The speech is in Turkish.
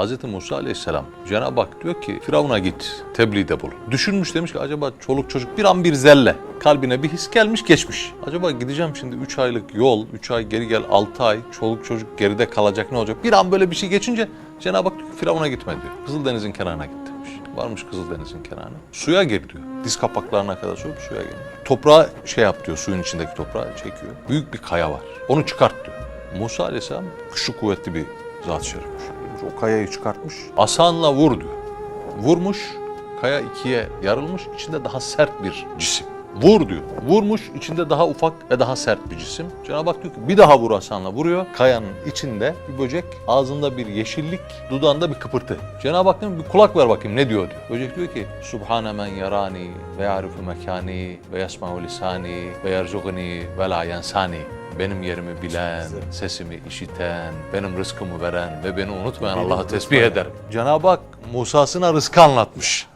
Hz. Musa aleyhisselam Cenab-ı Hak diyor ki Firavun'a git tebliğde bul. Düşünmüş demiş ki acaba çoluk çocuk bir an bir zelle kalbine bir his gelmiş geçmiş. Acaba gideceğim şimdi 3 aylık yol 3 ay geri gel 6 ay çoluk çocuk geride kalacak ne olacak? Bir an böyle bir şey geçince Cenab-ı Hak diyor ki Firavun'a gitme diyor. Kızıldeniz'in kenarına git demiş. Varmış Kızıldeniz'in kenarına. Suya gir diyor. Diz kapaklarına kadar sokup suya gir. Toprağı şey yap diyor suyun içindeki toprağı çekiyor. Büyük bir kaya var. Onu çıkart diyor. Musa aleyhisselam güçlü kuvvetli bir zat şerifmiş. O kayayı çıkartmış. Asanla vur diyor. Vurmuş, kaya ikiye yarılmış, içinde daha sert bir cisim. Vur diyor. Vurmuş, içinde daha ufak ve daha sert bir cisim. Cenab-ı Hak diyor ki bir daha vur Hasan'la vuruyor. Kayanın içinde bir böcek, ağzında bir yeşillik, dudağında bir kıpırtı. Cenab-ı Hak diyor bir kulak ver bakayım ne diyor diyor. Böcek diyor ki Subhane men yarani ve yarifu mekani ve yasma'u lisani ve yerzugni ve la yansani benim yerimi bilen, sesimi işiten, benim rızkımı veren ve beni unutmayan Allah'ı tesbih eder. Cenab-ı Hak Musa'sına rızkı anlatmış.